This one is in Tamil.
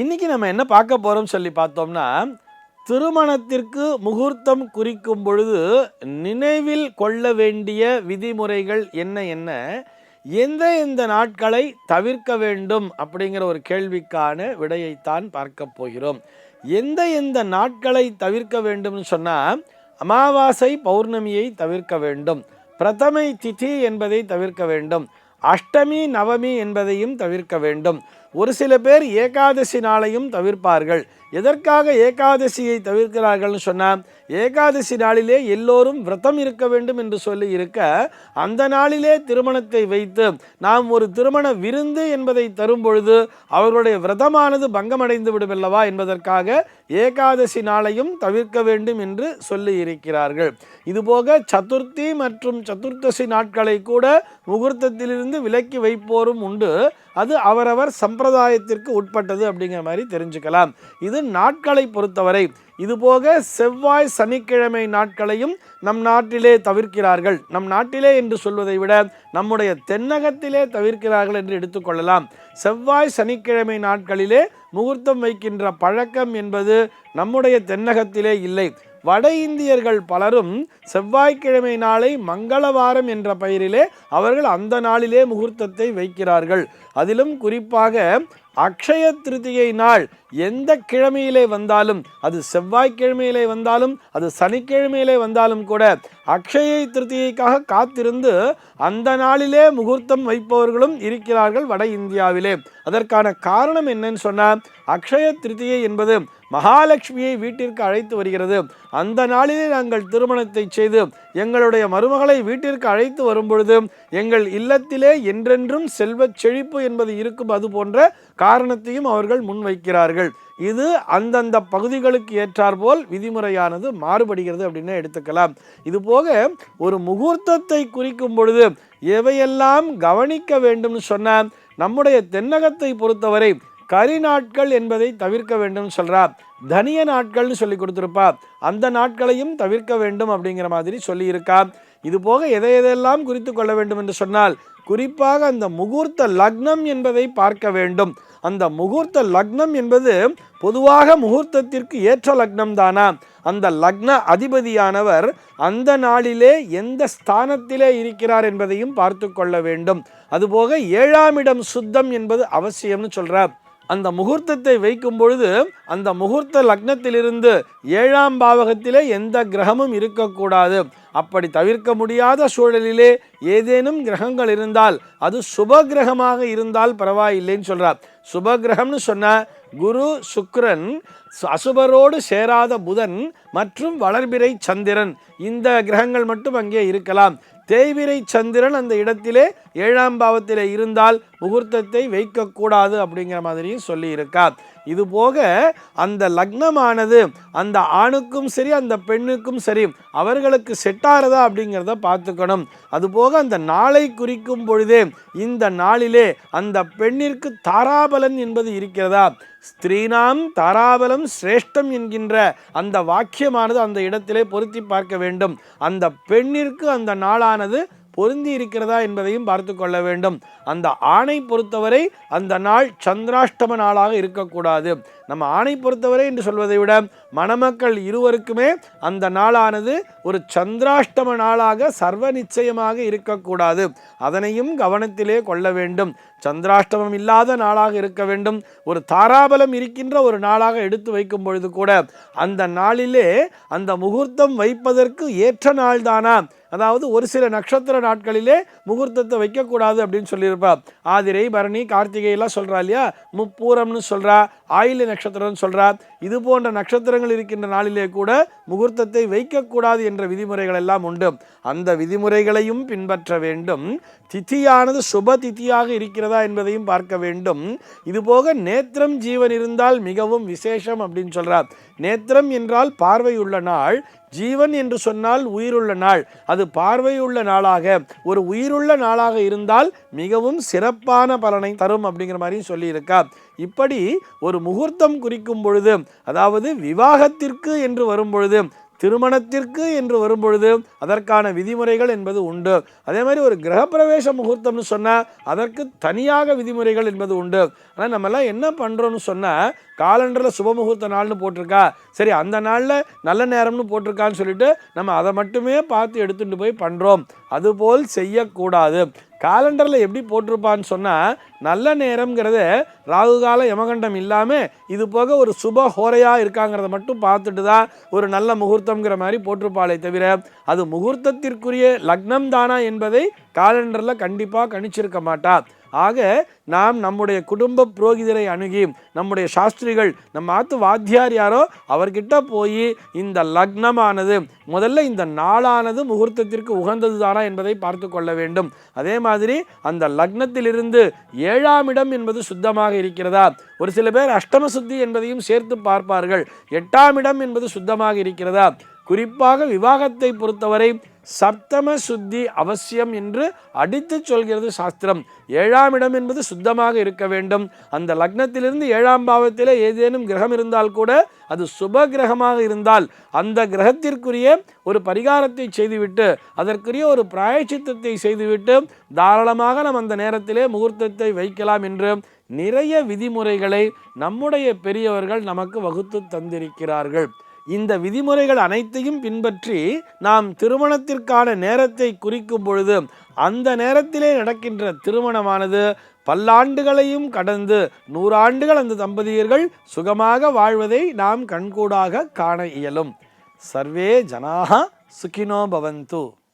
இன்றைக்கி நம்ம என்ன பார்க்க போகிறோம்னு சொல்லி பார்த்தோம்னா திருமணத்திற்கு முகூர்த்தம் குறிக்கும் பொழுது நினைவில் கொள்ள வேண்டிய விதிமுறைகள் என்ன என்ன? எந்த எந்த நாட்களை தவிர்க்க வேண்டும் அப்படிங்கிற ஒரு கேள்விக்கான விடையைத்தான் பார்க்க போகிறோம். எந்த எந்த நாட்களை தவிர்க்க வேண்டும்னு சொன்னால் அமாவாசை பௌர்ணமியை தவிர்க்க வேண்டும். பிரதமை திதி என்பதை தவிர்க்க வேண்டும். அஷ்டமி நவமி என்பதையும் தவிர்க்க வேண்டும். ஒரு சில பேர் ஏகாதசி நாளையும் தவிர்ப்பார்கள். எதற்காக ஏகாதசியை தவிர்க்கிறார்கள்னு சொன்னால் ஏகாதசி நாளிலே எல்லோரும் விரதம் இருக்க வேண்டும் என்று சொல்லி இருக்க அந்த நாளிலே திருமணத்தை வைத்து நாம் ஒரு திருமண விருந்து என்பதை தரும் பொழுது அவர்களுடைய விரதமானது பங்கமடைந்து விடுமல்லவா என்பதற்காக ஏகாதசி நாளையும் தவிர்க்க வேண்டும் என்று சொல்லி இருக்கிறார்கள் இதுபோக சதுர்த்தி மற்றும் சதுர்த்தசி நாட்களை கூட முகூர்த்தத்திலிருந்து விலக்கி வைப்போரும் உண்டு. அது அவரவர் சம்பிரதாயத்திற்கு உட்பட்டது அப்படிங்கிற மாதிரி தெரிஞ்சுக்கலாம். இது நாட்களை பொறுத்தவரை இதுபோக செவ்வாய் சனிக்கிழமை நாட்களையும் நம் நாட்டிலே தவிர்க்கிறார்கள். நம் நாட்டிலே என்று சொல்வதை விட நம்முடைய தென்னகத்திலே தவிர்க்கிறார்கள் என்று எடுத்துக்கொள்ளலாம் செவ்வாய் சனிக்கிழமை நாட்களிலே முகூர்த்தம் வைக்கின்ற பழக்கம் என்பது நம்முடைய தென்னகத்திலே இல்லை. வட இந்தியர்கள் பலரும் செவ்வாய்க்கிழமை நாளை மங்களவாரம் என்ற பெயரிலே அவர்கள் அந்த நாளிலே முகூர்த்தத்தை வைக்கிறார்கள். அதிலும் குறிப்பாக அக்ஷய திருதியை நாள் எந்த கிழமையிலே வந்தாலும் அது செவ்வாய்க்கிழமையிலே வந்தாலும் அது சனிக்கிழமையிலே வந்தாலும் கூட அக்ஷய திருத்தியைக்காக காத்திருந்து அந்த நாளிலே முகூர்த்தம் வைப்பவர்களும் இருக்கிறார்கள் வட இந்தியாவிலே. அதற்கான காரணம் என்னன்னு சொன்னால் அக்ஷய திருத்தியை என்பது மகாலட்சுமியை வீட்டிற்கு அழைத்து வருகிறது. அந்த நாளிலே நாங்கள் திருமணத்தை செய்து எங்களுடைய மருமகளை வீட்டிற்கு அழைத்து வரும் பொழுது எங்கள் இல்லத்திலே என்றென்றும் செல்வச் செழிப்பு என்பது இருக்கும் அது போன்ற காரணத்தையும் அவர்கள் முன்வைக்கிறார்கள். இது அந்தந்த பகுதிகளுக்கு ஏற்றாற்போல் விதிமுறையானது மாறுபடுகிறது அப்படின்னு எடுத்துக்கலாம். இதுபோக ஒரு முகூர்த்தத்தை குறிக்கும் பொழுது எவையெல்லாம் கவனிக்க வேண்டும்னு சொன்னால் நம்முடைய தென்னகத்தை பொறுத்தவரை கரி நாட்கள் என்பதை தவிர்க்க வேண்டும் சொல்றார். தனிய நாட்கள்னு சொல்லி கொடுத்துருப்பா அந்த நாட்களையும் தவிர்க்க வேண்டும் அப்படிங்கிற மாதிரி சொல்லியிருக்கா இது போக எதை எதெல்லாம் குறித்து கொள்ள வேண்டும் என்று சொன்னால் குறிப்பாக அந்த முகூர்த்த லக்னம் என்பதை பார்க்க வேண்டும். அந்த முகூர்த்த லக்னம் என்பது பொதுவாக முகூர்த்தத்திற்கு ஏற்ற லக்னம் தானா? அந்த லக்ன அதிபதியானவர் அந்த நாளிலே எந்த ஸ்தானத்திலே இருக்கிறார் என்பதையும் பார்த்து கொள்ள வேண்டும். அதுபோக ஏழாம் இடம் சுத்தம் என்பது அவசியம்னு சொல்கிறார் அந்த முகூர்த்தத்தை வைக்கும் பொழுது அந்த முகூர்த்த லக்னத்திலிருந்து ஏழாம் பாவகத்திலே எந்த கிரகமும் இருக்கக்கூடாது. அப்படி தவிர்க்க முடியாத சூழலிலே ஏதேனும் கிரகங்கள் இருந்தால் அது சுப கிரகமாக இருந்தால் பரவாயில்லைன்னு சொல்கிறார் சுப கிரகம்னு சொன்ன குரு சுக்ரன் அசுபரோடு சேராத புதன் மற்றும் வளர்பிறை சந்திரன் இந்த கிரகங்கள் மட்டும் அங்கே இருக்கலாம். தேய்விரை சந்திரன் அந்த இடத்திலே ஏழாம் பாவத்திலே இருந்தால் முகூர்த்தத்தை வைக்கக்கூடாது அப்படிங்கிற மாதிரியும் சொல்லியிருக்கா இது போக அந்த லக்னமானது அந்த ஆணுக்கும் சரி அந்த பெண்ணுக்கும் சரி அவர்களுக்கு செட் ஆகிறதா அப்படிங்கிறத பார்த்துக்கணும். அதுபோக அந்த நாளை குறிக்கும் பொழுதே இந்த நாளிலே அந்த பெண்ணிற்கு தாராபலன் என்பது இருக்கிறதா? ஸ்திரீனாம் தாராபலம் சிரேஷ்டம் என்கின்ற அந்த வாக்கியமானது அந்த இடத்திலே பொருத்தி பார்க்க வேண்டும். அந்த பெண்ணிற்கு அந்த நாளான ஆணையானது பொருந்தி இருக்கிறதா என்பதையும் பார்த்து கொள்ள வேண்டும். அந்த ஆணை பொறுத்தவரை அந்த நாள் சந்திராஷ்டம நாளாக இருக்கக்கூடாது. நம்ம ஆணை பொறுத்தவரை என்று சொல்வதை விட மணமக்கள் இருவருக்குமே அந்த நாளானது ஒரு சந்திராஷ்டம நாளாக சர்வ நிச்சயமாக இருக்கக்கூடாது. அதனையும் கவனத்திலே கொள்ள வேண்டும். சந்திராஷ்டமம் இல்லாத நாளாக இருக்க வேண்டும். ஒரு தாராபலம் இருக்கின்ற ஒரு நாளாக எடுத்து வைக்கும் பொழுது கூட அந்த நாளிலே அந்த முகூர்த்தம் வைப்பதற்கு ஏற்ற நாள்தானா? அதாவது ஒரு சில நட்சத்திர நாட்களிலே முகூர்த்தத்தை வைக்கக்கூடாது அப்படின்னு சொல்லியிருப்பா. ஆதிரை பரணி கார்த்திகை எல்லாம் சொல்கிறா இல்லையா? முப்பூரம்னு சொல்கிறா ஆயில நட்சத்திரம்னு சொல்கிறார் இது போன்ற நட்சத்திரங்கள் இருக்கின்ற நாளிலே கூட முகூர்த்தத்தை வைக்கக்கூடாது என்ற விதிமுறைகள் எல்லாம் உண்டு. அந்த விதிமுறைகளையும் பின்பற்ற வேண்டும். திதியானது சுப திதியாக இருக்கிறதா என்பதையும் பார்க்க வேண்டும். இதுபோக நேத்திரம் ஜீவன் இருந்தால் மிகவும் விசேஷம் அப்படின்னு சொல்றார். நேத்திரம் என்றால் பார்வையுள்ள நாள் ஜீவன் என்று சொன்னால் உயிருள்ள நாள். அது பார்வையுள்ள நாளாக ஒரு உயிருள்ள நாளாக இருந்தால் மிகவும் சிறப்பான பலனை தரும் அப்படிங்கிற மாதிரியும் சொல்லியிருக்கா இப்படி ஒரு முகூர்த்தம் குறிக்கும் பொழுது அதாவது விவாகத்திற்கு என்று வரும் பொழுது திருமணத்திற்கு என்று வரும்பொழுது அதற்கான விதிமுறைகள் என்பது உண்டு. அதே மாதிரி ஒரு கிரகப்பிரவேச முகூர்த்தம்னு சொன்னால் அதற்கு தனியாக விதிமுறைகள் என்பது உண்டு. ஆனால் நம்மலாம் என்ன பண்ணுறோம்னு சொன்னால் காலண்டரில் சுப முகூர்த்த நாள்னு போட்டிருக்கா. சரி அந்த நாளில் நல்ல நேரம்னு போட்டிருக்கான்னு சொல்லிட்டு நம்ம அதை மட்டுமே பார்த்து எடுத்துகிட்டு போய் பண்ணுறோம் அதுபோல் செய்யக்கூடாது. காலண்டரில் எப்படி போட்டிருப்பான்னு சொன்னால் நல்ல நேரம்ங்கிறத ராகு கால யமகண்டம் இல்லாமல் இது போக ஒரு சுப ஹோரையாக இருக்காங்கிறத மட்டும் பார்த்துட்டு தான் ஒரு நல்ல முகூர்த்தம்ங்கிற மாதிரி போட்டிருப்பாளே தவிர அது முகூர்த்தத்திற்குரிய லக்னம் தானா என்பதை காலண்டரில் கண்டிப்பாக கணிச்சிருக்க மாட்டா. ஆக நாம் நம்முடைய குடும்ப புரோகிதரை அணுகி நம்முடைய சாஸ்திரிகள் நம்ம ஆத்து வாத்தியார் யாரோ அவர்கிட்ட போய் இந்த லக்னமானது முதல்ல இந்த நாளானது முகூர்த்தத்திற்கு உகந்தது தானா என்பதை பார்த்து கொள்ள வேண்டும். அதே மாதிரி அந்த லக்னத்திலிருந்து ஏழாம் இடம் என்பது சுத்தமாக இருக்கிறதா? ஒரு சில பேர் அஷ்டம சுத்தி என்பதையும் சேர்த்து பார்ப்பார்கள். எட்டாம் இடம் என்பது சுத்தமாக இருக்கிறதா? குறிப்பாக விவாகத்தை பொறுத்தவரை சப்தம சுத்தி அவசியம் என்று அடித்து சொல்கிறது சாஸ்திரம். ஏழாம் இடம் என்பது சுத்தமாக இருக்க வேண்டும். அந்த லக்னத்திலிருந்து ஏழாம் பாவத்தில் ஏதேனும் கிரகம் இருந்தால் கூட அது சுப கிரகமாக இருந்தால் அந்த கிரகத்திற்குரிய ஒரு பரிகாரத்தை செய்துவிட்டு அதற்குரிய ஒரு பிராயச்சித்தத்தை செய்துவிட்டு தாராளமாக நாம் அந்த நேரத்திலே முகூர்த்தத்தை வைக்கலாம் என்று நிறைய விதிமுறைகளை நம்முடைய பெரியவர்கள் நமக்கு வகுத்து தந்திருக்கிறார்கள். இந்த விதிமுறைகள் அனைத்தையும் பின்பற்றி நாம் திருமணத்திற்கான நேரத்தை குறிக்கும் பொழுது அந்த நேரத்திலே நடக்கின்ற திருமணமானது பல்லாண்டுகளையும் கடந்து நூறாண்டுகள் அந்த தம்பதியர்கள் சுகமாக வாழ்வதை நாம் கண்கூடாக காண இயலும். சர்வே ஜனாக சுகினோ பவந்து.